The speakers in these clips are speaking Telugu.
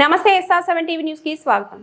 నమస్తే ఎస్ఆర్ సెవెన్ టీవీ న్యూస్కి స్వాగతం.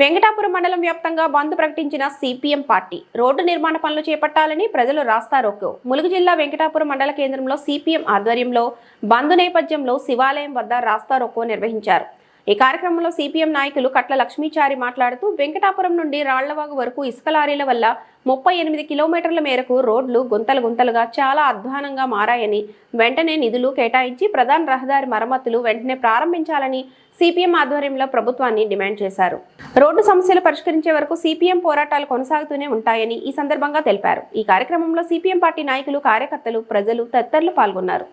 వెంకటాపురం మండలం వ్యాప్తంగా బంద్ ప్రకటించిన సిపిఎం పార్టీ రోడ్డు నిర్మాణ పనులు చేపట్టాలని ప్రజలు రాస్తారోకో. ములుగు జిల్లా వెంకటాపురం మండల కేంద్రంలో సిపిఎం ఆధ్వర్యంలో బంద్ నేపథ్యంలో శివాలయం వద్ద రాస్తారోకో నిర్వహించారు. ఈ కార్యక్రమంలో సిపిఎం నాయకులు కట్ల లక్ష్మీచారి మాట్లాడుతూ వెంకటాపురం నుండి రాళ్ళవాగు వరకు ఇసుక లారీల వల్ల ముప్పై ఎనిమిది కిలోమీటర్ల మేరకు రోడ్లు గుంతలు గుంతలుగా చాలా అధ్వానంగా మారాయని వెంటనే నిధులు కేటాయించి ప్రధాన రహదారి మరమ్మతులు వెంటనే ప్రారంభించాలని సిపిఎం ఆధ్వర్యంలో ప్రభుత్వాన్ని డిమాండ్ చేశారు. రోడ్డు సమస్యలు పరిష్కరించే వరకు సిపిఎం పోరాటాలు కొనసాగుతూనే ఉంటాయని ఈ సందర్భంగా తెలిపారు. ఈ కార్యక్రమంలో సిపిఎం పార్టీ నాయకులు కార్యకర్తలు ప్రజలు తదితరులు పాల్గొన్నారు.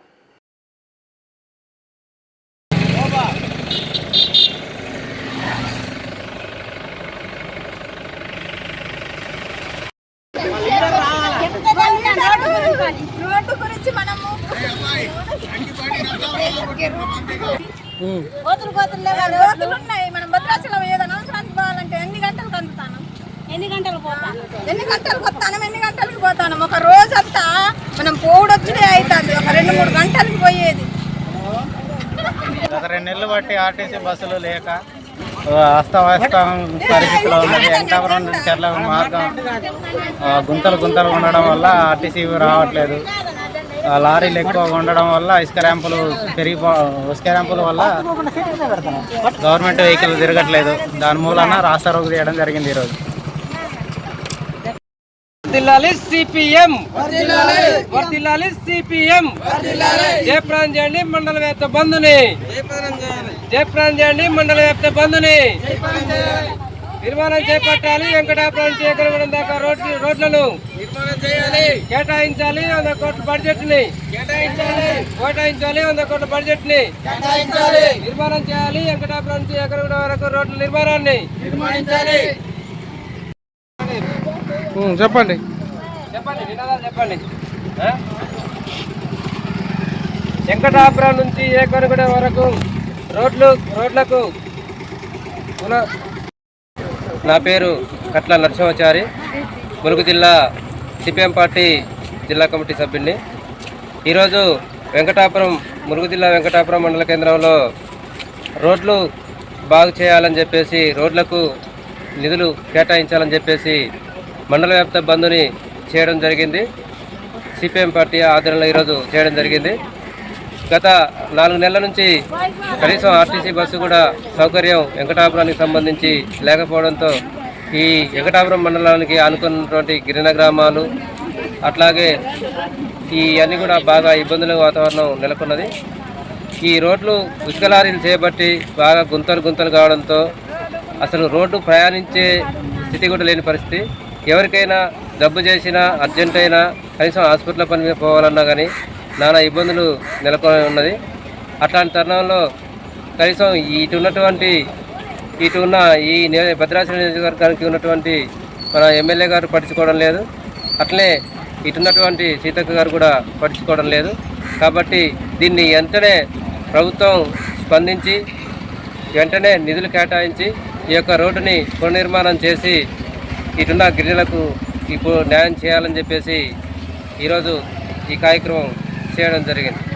కోతులు కోతులు లేవా కోతులు ఉన్నాయి మనం భద్రాచలం ఏదైనా అవసరానికి పోవాలంటే ఎన్ని గంటలకు అందుతాను ఎన్ని గంటలు పోతాను? ఎన్ని గంటలకు వస్తాను ఎన్ని గంటలకు పోతాను? ఒక రోజంతా మనం పోవుడొచ్చుడే అవుతుంది ఒక రెండు మూడు గంటలకు పోయేది. గత రెండు నెలలు బట్టి ఆర్టీసీ బస్సులు లేక అస్తవ్యస్తం పరిస్థితిలో ఉన్నది. వెంకటాపురం చెర్ల మార్గం ఆ, గుంతలు గుంతలు ఉండడం వల్ల ఆర్టీసీ రావట్లేదు. లారీలు ఎక్కువ ఉండడం వల్ల ఇసుక ర్యాంపులు పెరిగిపో ఇసుక ర్యాంపుల వల్ల గవర్నమెంట్ వెహికల్ తిరగట్లేదు. దాని మూలన రాస్తారోగు చేయడం జరిగింది ఈరోజు. వర్దిల్లాలి సిపిఎం. వర్దిల్లాలి సిపిఎం. జయప్రాన్ చేయండి మండల వ్యాప్త బంధుని. జయప్రాణం చేయండి మండల వ్యాప్త బంధుని. నిర్మాణం చేపట్టాలి వెంకటాపురం చేకరగూడెం దాకా రోడ్ రోడ్లను కేటాయించాలి వంద కోట్ల బడ్జెట్ని కేటాయించాలి వంద కోట్ల బడ్జెట్ని నిర్మాణం చేయాలి వెంకటాపురం నుంచి ఎకరగూడెం వరకు రోడ్ల నిర్మాణాన్ని చెప్పండి. చెప్పండి నినాదాలు చెప్పండి. ఆ? వెంకటాపురం నుంచి ఏకనుగూడెం వరకు రోడ్లు రోడ్లకు పున- నా పేరు కట్ల నరసింహచారి. ములుగు జిల్లా సిపిఎం పార్టీ జిల్లా కమిటీ సభ్యుడిని ఈరోజు వెంకటాపురం ములుగు జిల్లా వెంకటాపురం మండల కేంద్రంలో రోడ్లు బాగు చేయాలని చెప్పేసి రోడ్లకు నిధులు కేటాయించాలని చెప్పేసి మండల వ్యాప్త బంద్ని చేయడం జరిగింది. సిపిఎం పార్టీ ఆధ్వర్యంలో ఈరోజు చేయడం జరిగింది. గత నాలుగు నెలల నుంచి కనీసం ఆర్టీసీ బస్సు కూడా సౌకర్యం వెంకటాపురానికి సంబంధించి లేకపోవడంతో ఈ వెంకటాపురం మండలానికి ఆనుకున్నటువంటి గిరిన గ్రామాలు అట్లాగే ఈ అన్నీ కూడా బాగా ఇబ్బందుల వాతావరణం నెలకొన్నది. ఈ రోడ్లు ఇసుక లారీలు చేపట్టి బాగా గుంతలు గుంతలు కావడంతో అసలు రోడ్డు ప్రయాణించే స్థితి కూడా లేని పరిస్థితి. ఎవరికైనా జబ్బు చేసినా అర్జెంట్ అయినా కనీసం హాస్పిటల్ పని మీద పోవాలన్నా కానీ నానా ఇబ్బందులు నెలకొని ఉన్నది. అట్లాంటి తరుణంలో కనీసం ఇటు ఉన్నటువంటి ఇటు ఉన్న ఈ నే- భద్రాచలం నియోజకవర్గానికి ఉన్నటువంటి మన ఎమ్మెల్యే గారు పట్టించుకోవడం లేదు. అట్లే ఇటున్నటువంటి సీతక్క గారు కూడా పట్టించుకోవడం లేదు. కాబట్టి దీన్ని వెంటనే ప్రభుత్వం స్పందించి వెంటనే నిధులు కేటాయించి ఈ యొక్క రోడ్డుని పునర్నిర్మాణం చేసి ఇటున్న గిరిజనులకు ఇప్పుడు న్యాయం చేయాలని చెప్పేసి ఈరోజు ఈ కార్యక్రమం చేయడం జరిగింది.